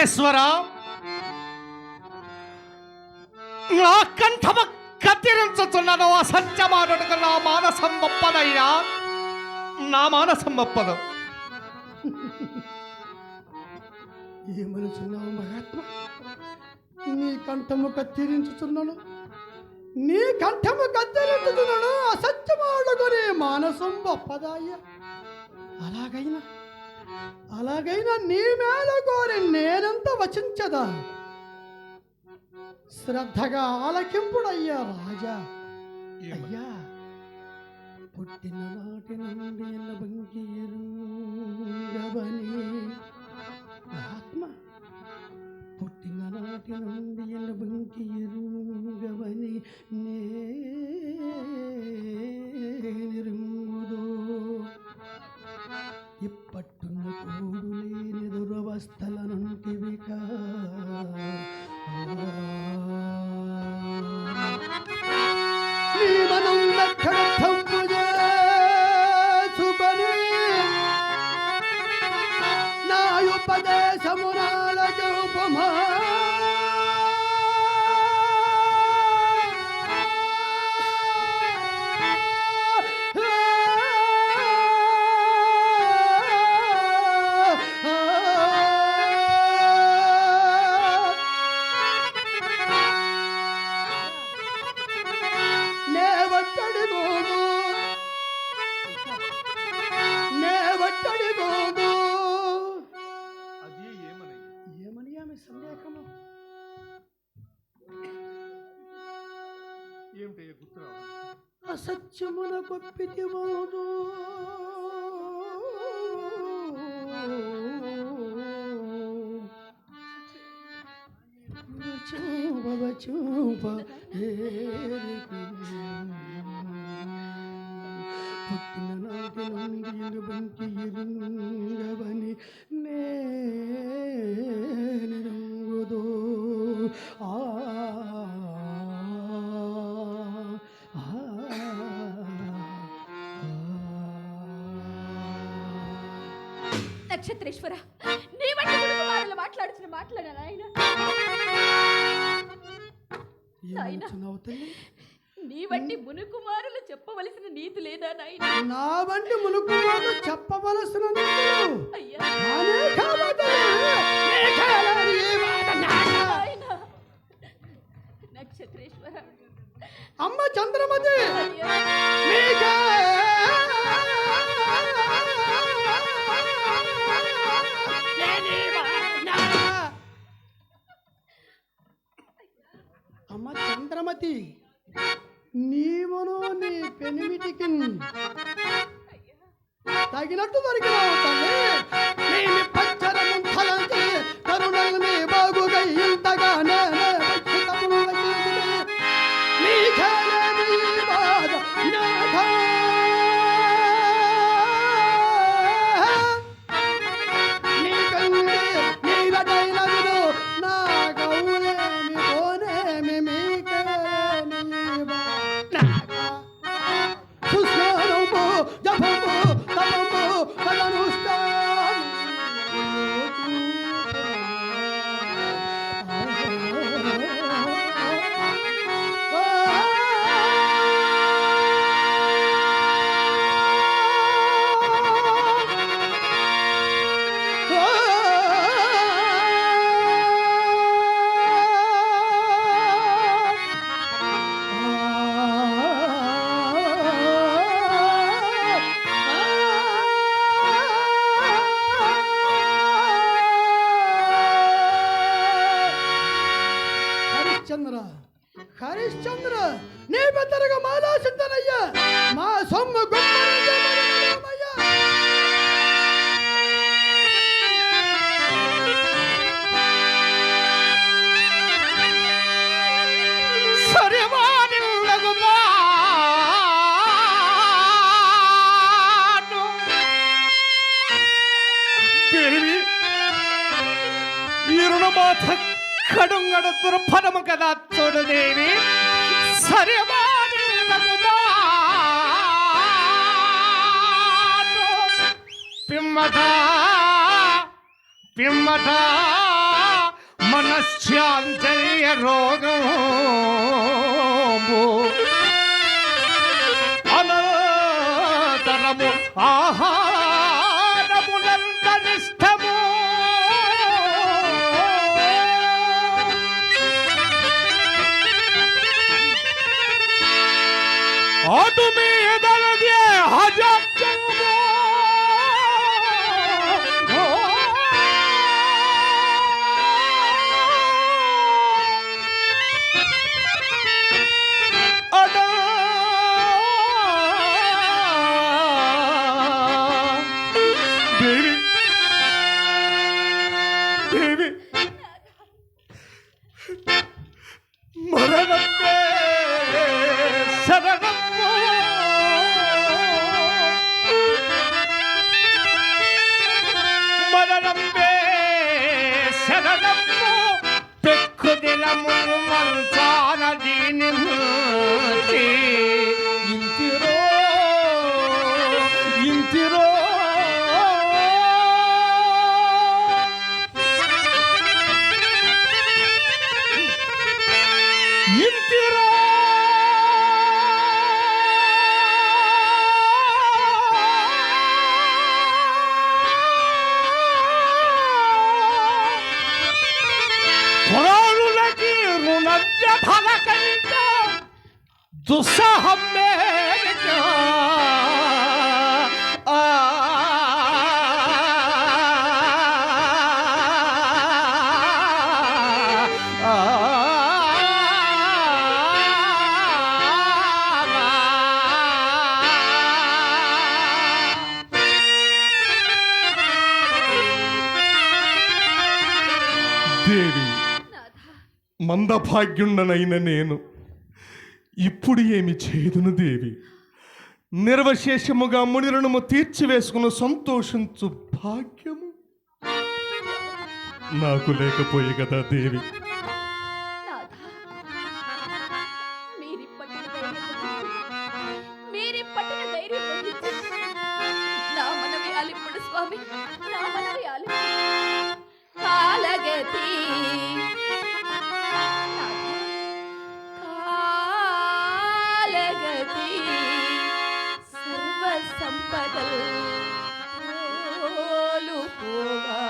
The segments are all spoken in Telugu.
నక్షత్రేశ్వర నా కంఠమ కత్తిరించుచున్నను అసత్యమానుడుకు నా మానసం ఒప్పదయ్యా. నా మానసం ఒప్పదు. ఏమనుచున్నావు మహాత్మ? నీ కంఠము కత్తిరించుచున్నాను నీ కంఠము కత్తిరించుచున్నాను అసత్యమాడుకొని మానసం గొప్పదాయ అలాగైనా అలాగైనా నీ మేల కోరి నేనంత వచించదా? శ్రద్ధగా ఆలకింపుడయ్యా రాజా. అయ్యా పుట్టిన నాటి నుండి ఆత్మ పుట్టిన నాటి నుండి ఎన్నబంకి ఎరుగవని. అసత్యమున గొప్పితి మోదు చూప చూప పుట్టిన నాటి నుండి బంకి నక్షత్రేశ్వర నీ వంటి కుమారులు మాట్లాడుతున్న మాట్లాడా నాయన. ఏమనుచున్నావు తల్లి? నీ వంటి మునుకుమారులు చెప్పవలసిన నీతి లేదా నాయన? నా వంటి మునుకు వాళ్ళు చెప్పవలసిన నక్షత్రేశ్వర. అమ్మ చంద్రమతి! చంద్రమతి నీవును నీ పెనిమిటికి తగినట్టు దొరికినావు తల్లి. నాథ కడుంగడ దుర్ఫలము కదా చూడు దేవి సరేవా పిమ్మట పిమ్మట రోగము. అనంతరము ఆహా tú me మందభాగ్యుండనైన నేను. ఇప్పుడు ఏమి చేదును దేవి? నిర్వశేషముగా మునిరణము తీర్చివేసుకున్న సంతోషించు భాగ్యము. నాకు లేకపోయే కదా దేవి. ഗണപതി സർവസമ്പതൽ പോലുപോവാ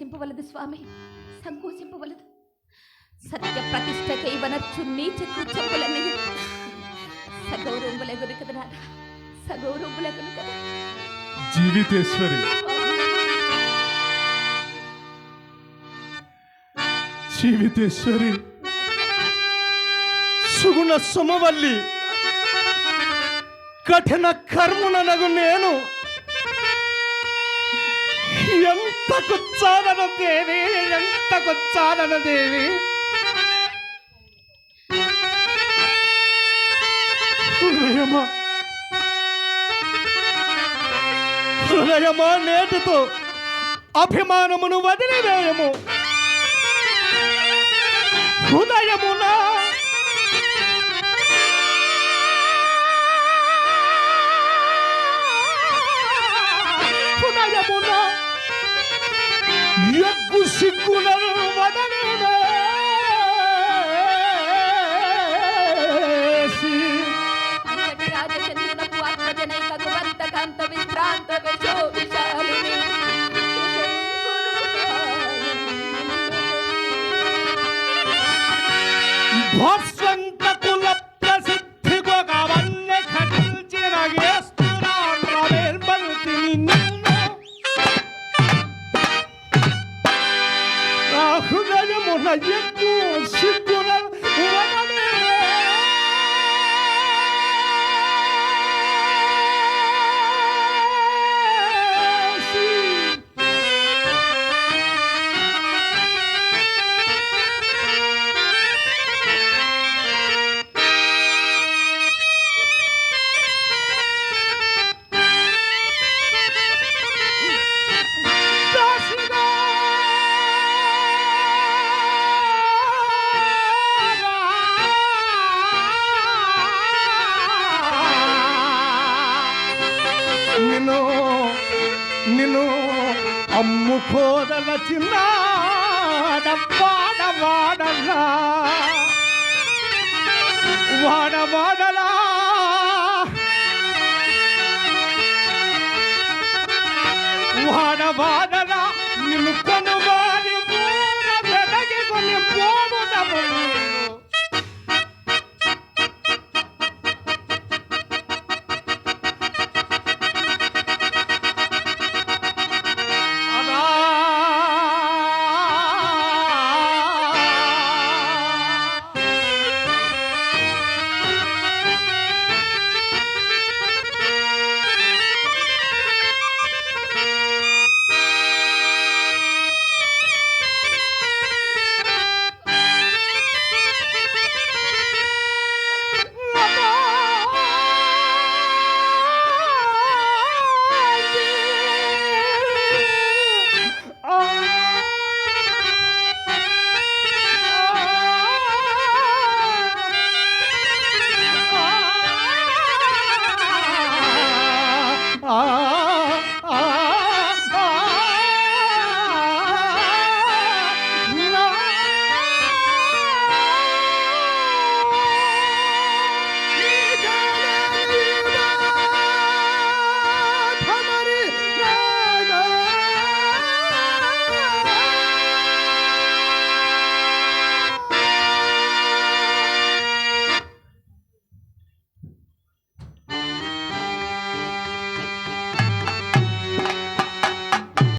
సంకోచింపవలదు స్వామి సంకోచింపవలదు. సత్య ప్రతిష్ట కైవనచ్చు నీచ కృత్యములని కదా జీవితేశ్వరి. జీవితేశ్వరి. సుగుణ సుమవల్లి. కఠిన కర్ముననగు నేను. ఎంత కూర్చోనను దేవి ఎంత కూర్చోనను దేవి. హృదయమా. హృదయమా నేటితో అభిమానమును వదిలివేయము. హృదయమునా ninguna హృదయమున ఎక్కువ மனமாடலா வானவான